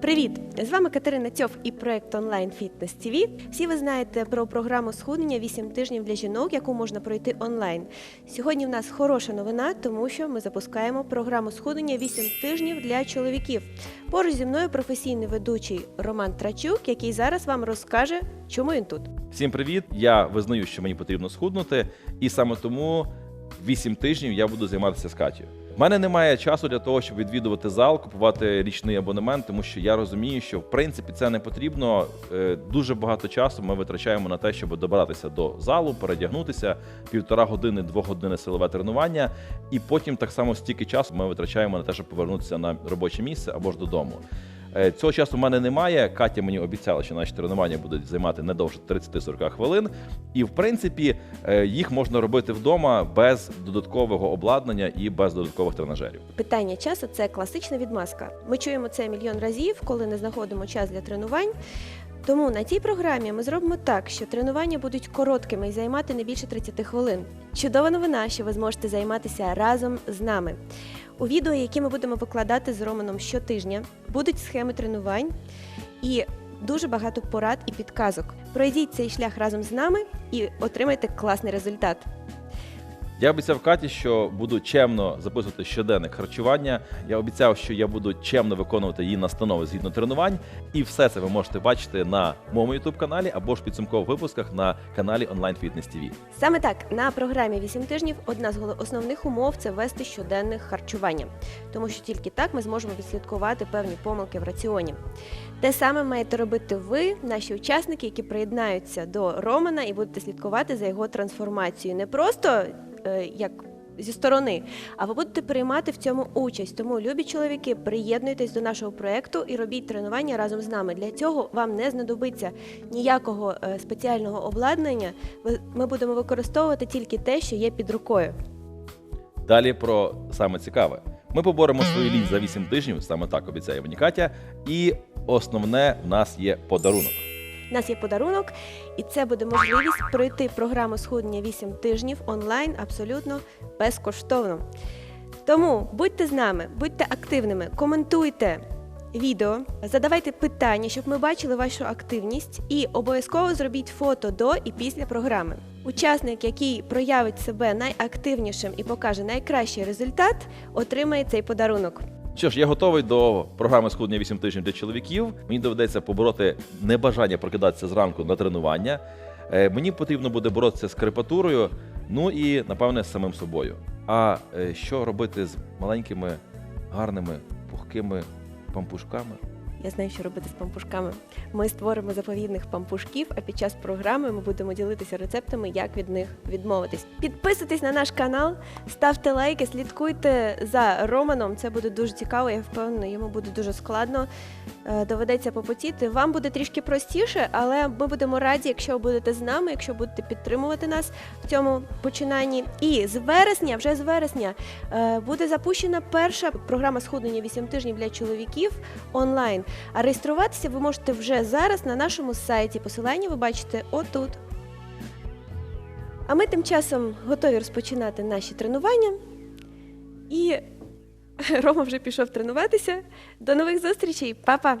Привіт! З вами Катерина Цьов і проект онлайн Фітнес ТВ. Всі ви знаєте про програму схуднення 8 тижнів для жінок, яку можна пройти онлайн. Сьогодні в нас хороша новина, тому що ми запускаємо програму схуднення 8 тижнів для чоловіків. Поруч зі мною професійний ведучий Роман Трачук, який зараз вам розкаже, чому він тут. Всім привіт! Я визнаю, що мені потрібно схуднути, і саме тому 8 тижнів я буду займатися з Катю. У мене немає часу для того, щоб відвідувати зал, купувати річний абонемент, тому що я розумію, що в принципі це не потрібно. Е, Дуже багато часу ми витрачаємо на те, щоб добиратися до залу, передягнутися, півтора години, двох години силове тренування, і потім так само стільки часу ми витрачаємо на те, щоб повернутися на робоче місце або ж додому. Е, Цього часу в мене немає. Катя мені обіцяла, що наші тренування будуть займати не довше 30-40 хвилин. І в принципі е, їх можна робити вдома без додаткового обладнання і без додаткових тренажерів. Питання часу це класична відмазка. Ми чуємо це мільйон разів, коли не знаходимо час для тренувань. Тому на цій програмі ми зробимо так, що тренування будуть короткими і займати не більше 30 хвилин. Чудова новина, що ви зможете займатися разом з нами. У відео, які ми будемо викладати з Романом щотижня, будуть схеми тренувань і дуже багато порад і підказок. Пройдіть цей шлях разом з нами і отримайте класний результат. Я обіцяв Каті, що буду чемно записувати щоденник харчування. Я обіцяв, що я буду чемно виконувати її настанови згідно тренувань. І все це ви можете бачити на моєму youtube каналі або ж підсумкових випусках на каналі Online Fitness TV. Саме так на програмі 8 тижнів одна з основних умов це вести щоденне харчування, тому що тільки так ми зможемо відслідкувати певні помилки в раціоні. Те саме маєте робити ви, наші учасники, які приєднаються до Романа і будете слідкувати за його трансформацією. Не просто як зі сторони, а ви будете приймати в цьому участь. Тому, любі чоловіки, приєднуйтесь до нашого проекту і робіть тренування разом з нами. Для цього вам не знадобиться ніякого е, спеціального обладнання. Ви- Ми будемо використовувати тільки те, що є під рукою. Далі про саме цікаве. Ми поборемо свою лінь за 8 тижнів, саме так обіцяє мені Катя. І основне в нас є подарунок. У нас є подарунок, і це буде можливість пройти програму схуднення 8 тижнів онлайн абсолютно безкоштовно. Тому будьте з нами, будьте активними, коментуйте відео, задавайте питання, щоб ми бачили вашу активність, і обов'язково зробіть фото до і після програми. Учасник, який проявить себе найактивнішим і покаже найкращий результат, отримає цей подарунок. Що ж, я готовий до програми схуднення 8 тижнів для чоловіків. Мені доведеться побороти небажання прокидатися зранку на тренування. Е, Мені потрібно буде боротися з крепатурою, ну і напевне з самим собою. А е, що робити з маленькими, гарними, пухкими пампушками? Я знаю, що робити з пампушками. Ми створимо заповідних пампушків, а під час програми ми будемо ділитися рецептами, як від них відмовитись. Підписуйтесь на наш канал, ставте лайки, слідкуйте за Романом. Це буде дуже цікаво. Я впевнена, йому буде дуже складно. Е, Доведеться попотіти. Вам буде трішки простіше, але ми будемо раді, якщо ви будете з нами, якщо будете підтримувати нас в цьому починанні. І з вересня, вже з вересня, е, буде запущена перша програма схуднення 8 тижнів для чоловіків онлайн. А реєструватися ви можете вже зараз на нашому сайті. Посилання ви бачите отут. А ми тим часом готові розпочинати наші тренування. І Рома вже пішов тренуватися. До нових зустрічей, Па-па!